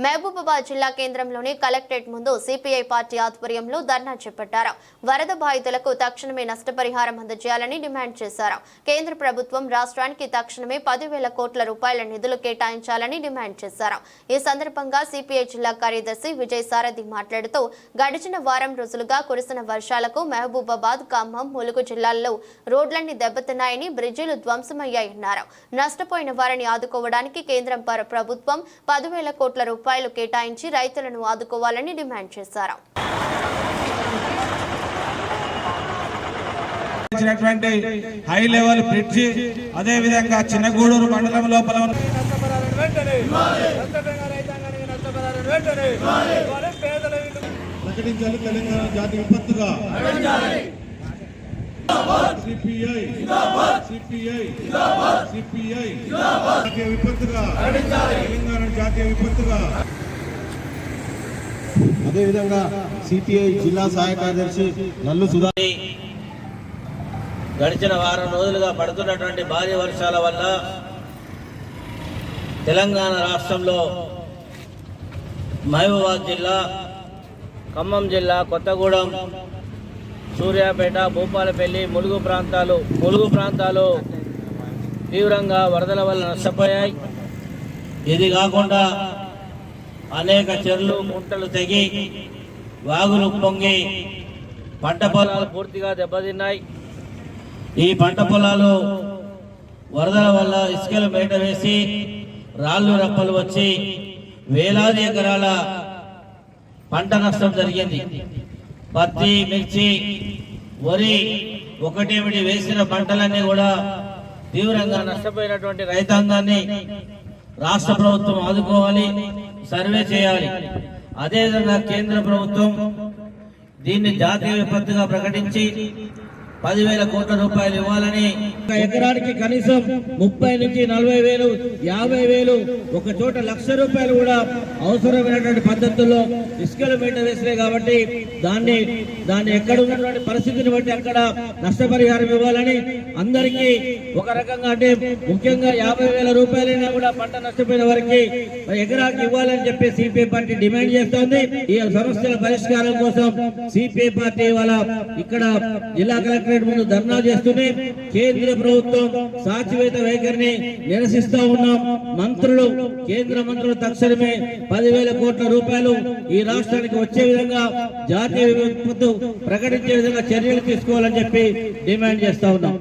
మహబూబాబాద్ జిల్లా కేంద్రంలోని కలెక్టరేట్ ముందు సిపిఐ పార్టీ ఆధ్వర్యంలో ధర్నా చేపట్టారు. వరద బాధితులకు తక్షణమే నష్టపరిహారం అందజేయాలని డిమాండ్ చేశారు. కేంద్ర ప్రభుత్వం రాష్ట్రానికి తక్షణమే పదివేల కోట్ల రూపాయల నిధులు కేటాయించాలని డిమాండ్ చేశారు. ఈ సందర్భంగా సిపిఐ జిల్లా కార్యదర్శి విజయ్ సారథి మాట్లాడుతూ గడిచిన వారం రోజులుగా కురిసిన వర్షాలకు మహబూబాబాద్ ఖమ్మం ములుగు జిల్లాల్లో రోడ్లన్నీ దెబ్బతిన్నాయని బ్రిడ్జిలు ధ్వంసమయ్యాయన్నారు. నష్టపోయిన వారిని ఆదుకోవడానికి కేంద్రం పర- ప్రభుత్వం పదివేల కోట్ల రూపాయలు కేటాయించి రైతులను ఆదుకోవాలని డిమాండ్ చేశారు. హై లెవెల్ బ్రిడ్జి అదే విధంగా చిన్నగూడూరు మండలం లోపల ప్రకటించాలి తెలంగాణ జాతి విపత్తుగా. సిపిఐ సిపిఐ సిపిఐ జాతీయ విపత్తుగా తెలంగాణ జాతీయ విపత్తుగా అదేవిధంగా సిపిఐ జిల్లా సహాయ కార్యదర్శి నల్లు సుధా గడిచిన వారం రోజులుగా పడుతున్నటువంటి భారీ వర్షాల వల్ల తెలంగాణ రాష్ట్రంలో మహబూబాద్ జిల్లా ఖమ్మం జిల్లా కొత్తగూడెం సూర్యాపేట భూపాలపల్లి ములుగు ప్రాంతాలు ములుగు ప్రాంతాలు తీవ్రంగా వరదల వల్ల నష్టపోయాయి. ఇది కాకుండా అనేక చెర్లు కుంటలు తెగి వాగులు పొంగి పంట పొలాలు పూర్తిగా దెబ్బతిన్నాయి. ఈ పంట పొలాలు వరదల వల్ల ఇసుకలు బయట వేసి రాళ్ళు రప్పలు వచ్చి వేలాది ఎకరాల పంట నష్టం జరిగింది. పత్తి మిర్చి వరి ఒకటేమిటి వేసిన పంటలన్నీ కూడా తీవ్రంగా నష్టపోయినటువంటి రైతాంగాన్ని రాష్ట్ర ప్రభుత్వం ఆదుకోవాలి సర్వే చేయాలి. అదేవిధంగా కేంద్ర ప్రభుత్వం దీన్ని జాతీయ విపత్తుగా ప్రకటించి పదివేల కోట్ల రూపాయలు ఇవ్వాలని ఒక ఎకరానికి కనీసం ముప్పై నుంచి నలభై వేలు యాభై వేలు ఒక చోట లక్ష రూపాయలు కూడా అవసరమైనటువంటి పద్ధతుల్లో ఇసుకలు మీట వేసినాయి కాబట్టి దాన్ని దాన్ని ఎక్కడ ఉన్నటువంటి పరిస్థితిని బట్టి అక్కడ నష్టపరిహారం ఇవ్వాలని అందరికీ ఒక రకంగా అంటే ముఖ్యంగా యాభై వేల రూపాయలైనా కూడా పంట నష్టపోయిన వారికి ఎకరాకి ఇవ్వాలని చెప్పి సిపిఐ పార్టీ డిమాండ్ చేస్తోంది. ఈ సమస్యల పరిష్కారం కోసం సిపిఐ పార్టీ వాళ్ళ ఇక్కడ జిల్లా కలెక్టరేట్ ముందు ధర్నా చేస్తూనే కేంద్ర ప్రభుత్వం సాచివేత వైఖరిని నిరసిస్తా ఉన్నాం. మంత్రులు కేంద్ర మంత్రులు తక్షణమే పదివేల కోట్ల రూపాయలు ఈ రాష్ట్రానికి వచ్చే విధంగా జాతీయ విపత్తు ప్రకటించే విధంగా చర్యలు తీసుకోవాలని చెప్పి డిమాండ్ చేస్తా ఉన్నాం.